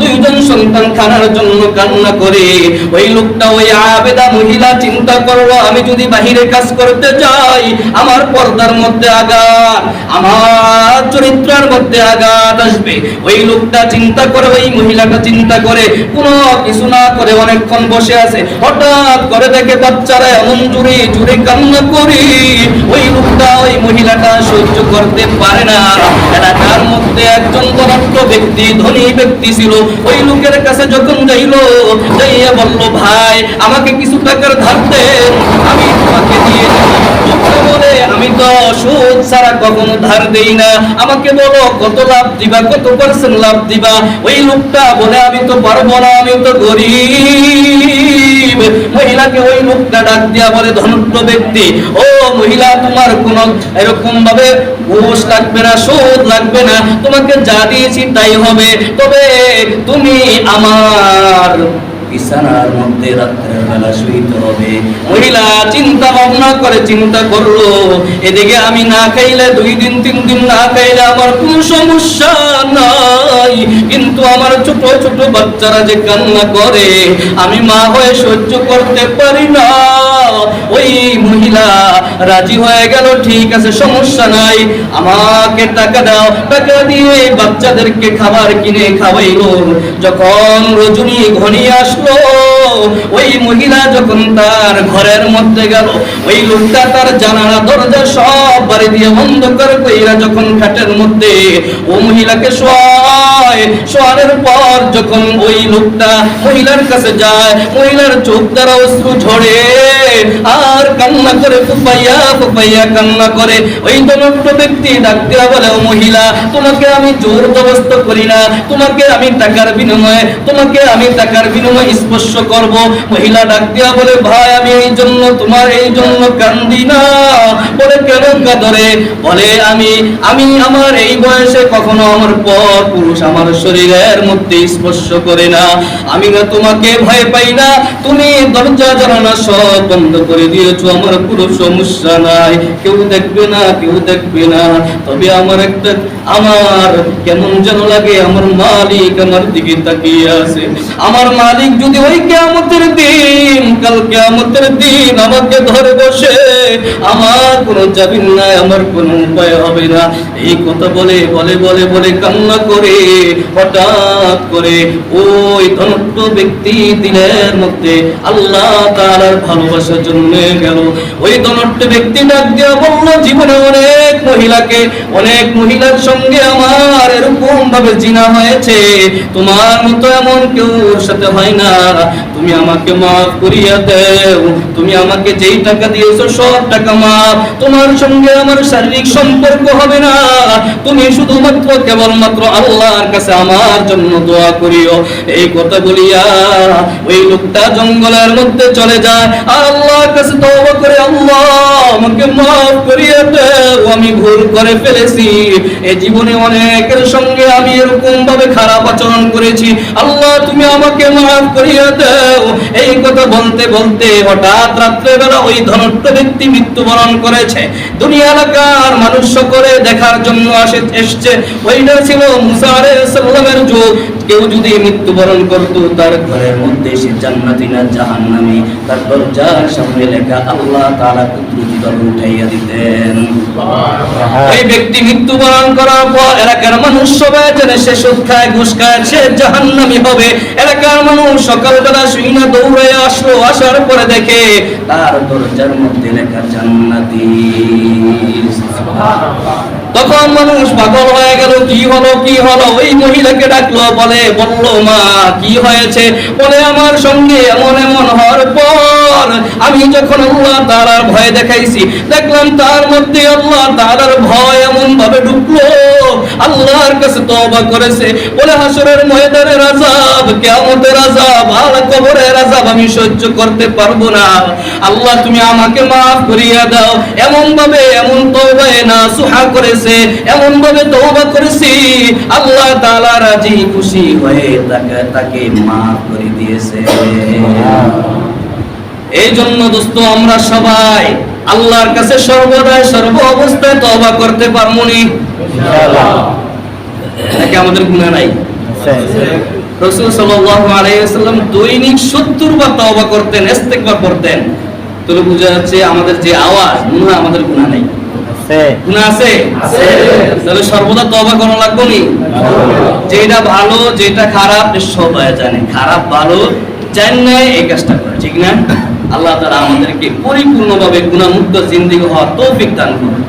দুইজন সন্তান খানার জন্য কান্না করে। ওই লোকটা ওই আবেদা মহিলা, চিন্তা করল আমি যদি বাহিরে কাজ করতে যাই, আমার পর্দার মধ্যে আঘাত, আমার চরিত্রের মধ্যে আঘাত আসবে। ওই লোকটা চিন্তা করে, ওই মহিলাটা চিন্তা করে, কোনো কিছু না করে অনেকক্ষণ বসে আছে। হঠাৎ করে দেখে বাচ্চারা এমন জুড়ে জুড়ে কান্না করি। ওই লোকটা ওই মহিলাটা সহ্য করতে পারে না। এলাকার মধ্যে একজন ধনাঢ্য ব্যক্তি, ধনী ব্যক্তি ছিল। ওই লোকের কাছে যখন যাইলো, যাইয়া বলল, ভাই, আমাকে কিছু টাকার ধার দেন আমি তোমাকে দিয়ে আমি তো সুদ ছাড়া কখনো ধার দেই না। আমাকে বলো, কত লাভ দিবা, কত পার্সেন্ট লাভ দিবা? ওই লোকটা বলে, আমি তো পারব না, আমি তো গরিব। মহিলাকে ওই লোকটা ডাক দিয়া বলে ধনট্য ব্যক্তি, ও মহিলা, তোমার কোন এরকম ভাবে ঘুষ লাগবে না, সুদ লাগবে না। তোমাকে যা দিয়েছি তাই হবে। তবে তুমি আমার বিছানার মধ্যে রাত্রের বেলা শুইতে হবে। মহিলা চিন্তা ভাবনা করে চিন্তা করল, এদিকে আমি না খাইলে দুই দিন, তিন দিন না খাইলে আমার কোনো সমস্যা নাই। কিন্তু আমার ছোট ছোট বাচ্চারা যে কান্না করে, আমি মা হয়ে সহ্য করতে পারি না। ওই মহিলা রাজি হয়ে গেল, ঠিক আছে, সমস্যা নাই। আমাকে টাকা দাও, টাকা দিয়ে বাচ্চাদেরকে খাবার কিনে খাওয়াইলো যখন রজনী আসলো, ওই মহিলা যখন তার ঘরের মধ্যে গেল, ওই লোকটা তার জানালা, দরজা সব বাড়ি দিয়ে কইরা যখন খাটের মধ্যে ও মহিলাকে শোয়ায়, শোয়ানোর পর যখন ওই লোকটা মহিলার কাছে যায়, মহিলার চোখ দ্বারা অশ্রু ঝরে। কান্না করে ফুপাইয়া ফুপাইয়া কান্না করে। ওই দনট্ট ব্যক্তি ডাক বলে, ও মহিলা, তোমাকে আমি জোর জবস্ত করি না। তোমাকে আমি টাকার বিনিময়ে, তোমাকে আমি টাকার বিনিময়ে স্পর্শ করব। মহিলা ডাক বলে, ভাই, আমি এই জন্য তোমার এই জন্য কান্দি না। বলে, কেন কাদরে? বলে, আমি আমি আমার এই বয়সে কখনো আমার পর পুরুষ আমার শরীরের মধ্যে স্পর্শ করে না। আমি না তোমাকে ভয় পাই না। তুমি দরজা জানানা সব বন্ধ করে দিয়েছ। আমার কোনো সমস্যা নাই। কেউ দেখবে না, কেউ দেখবে না। তবে আমার একটা, আমার কেমন যেন লাগে, আমার মালিক আমার দিকে তাকিয়ে আছে। আমার মালিক যদি ওই কেমতের দিন, কাল কেমতের দিন আমাকে ধরে বসে, আমার কোনো জামিন নাই, আমার কোনো উপায় হবে না। এই কথা বলে বলে বলে বলে কান্না করে, হঠাৎ করে ওই ধনট্য ব্যক্তি দিলের মধ্যে আল্লাহ তাআলার ভালোবাসা জন্মে গেল। ওই ধনট্য ব্যক্তি ডাক দিয়া বলল, জীবনে অনেক মহিলাকে, অনেক মহিলার সঙ্গে আমার এরকম ভাবে জিনা হয়েছে। তোমার মতো এমন কেউ সাথে হয় না। তুমি আমাকে মাফ করিয়া দেও। তুমি আমাকে যেই টাকা দিয়েছ, সব টাকা মাফ। তোমার সঙ্গে আমার শারীরিক সম্পর্ক হবে না। তুমি শুধুমাত্র কেবলমাত্র আল্লাহর কাছে আমার জন্য দোয়া করিও। এই কথা বলিয়া ওই লোকটা জঙ্গলের মধ্যে চলে যায়। আর আল্লাহর কাছে তওবা করে, আল্লাহ, আমাকে মাফ করিয়া দেও আমি ভুল করে ফেলেছি। এই জীবনে অনেকের সঙ্গে আমি এরকম ভাবে খারাপ আচরণ করেছি। আল্লাহ, তুমি আমাকে মাফ করিয়া দাও। এই কথা বলতে বলতে হঠাৎ রাত্রেবেলা ওই ধনট্ট ব্যক্তি মৃত্যুবরণ করেছে। দুনিয়া এলাকার মানুষ করে দেখার জন্য আসে এসছে। ওইটা ছিল মুসা আলাইহিস সালামের যুগ। কেউ যদি মৃত্যুবরণ করতো তার ঘরের মধ্যে সে জান্নাতি না জাহান্নামী। তার দরজার সামনে লেখা আল্লাহ তাআলা কুদরতি দল উঠাইয়া দিতেন। ব্যক্তি মৃত্যুবরণ করার পর এলাকার মানুষ সবাই জানে সে সুদ খায় ঘুষ খায় সে জাহান্নামী হবে। এলাকার মানুষ সকালবেলা দৌড়ে আসলো আসার পরে দেখে তার দরজার মধ্যে লেখা জান্নাতি। তখন মানুষ পাগল হয়ে গেল কি হলো কি হলো? ওই মহিলাকে ডাকলো বলে বলল মা কি হয়েছে? বলে আমার সঙ্গে এমন এমন হওয়ার পর আমি যখন আল্লাহ তাআলার ভয় দেখাইছি, দেখলাম তার মধ্যে আল্লাহ তাআলার ভয় এমন ভাবে ঢুকলো। আল্লাহর কাছে তওবা করেছে। বলে হাসরের ময়দানের আযাব, কিয়ামতের আযাব, আর কবরের আযাব আমি সহ্য করতে পারব না। আল্লাহ, তুমি আমাকে মাফ করিয়া দাও। এমন ভাবে এমন তওবায়ে না সুহা করেছে এমন ভাবে তওবা করেছি। আল্লাহ তাআলা রাজি খুশি হয়ে তাকে তাকে মাফ করে দিয়েছে। এই জন্য দোস্ত আমরা সবাই আল্লাহর কাছে সর্বদাই সর্ব অবস্থায় তওবা করতে পারব নি? আমাদের গুনাহ নাই? রসুল সাল্লাল্লাহু দৈনিক 70 বার তওবা করতেন ইস্তেগফার করতেন তাহলে বোঝা যাচ্ছে আমাদের যে আওয়াজ আমাদের নাই। আছে। তাহলে সর্বদা তওবা করা লাগবে নি? যেটা ভালো যেটা খারাপ সবাই জানে খারাপ ভালো জান নাই এই কাজটা করে, ঠিক না? আল্লাহ তারা আমাদেরকে পরিপূর্ণভাবে গুণামুক্ত জিন্দিগি হওয়ার তৌফিক দান করুন।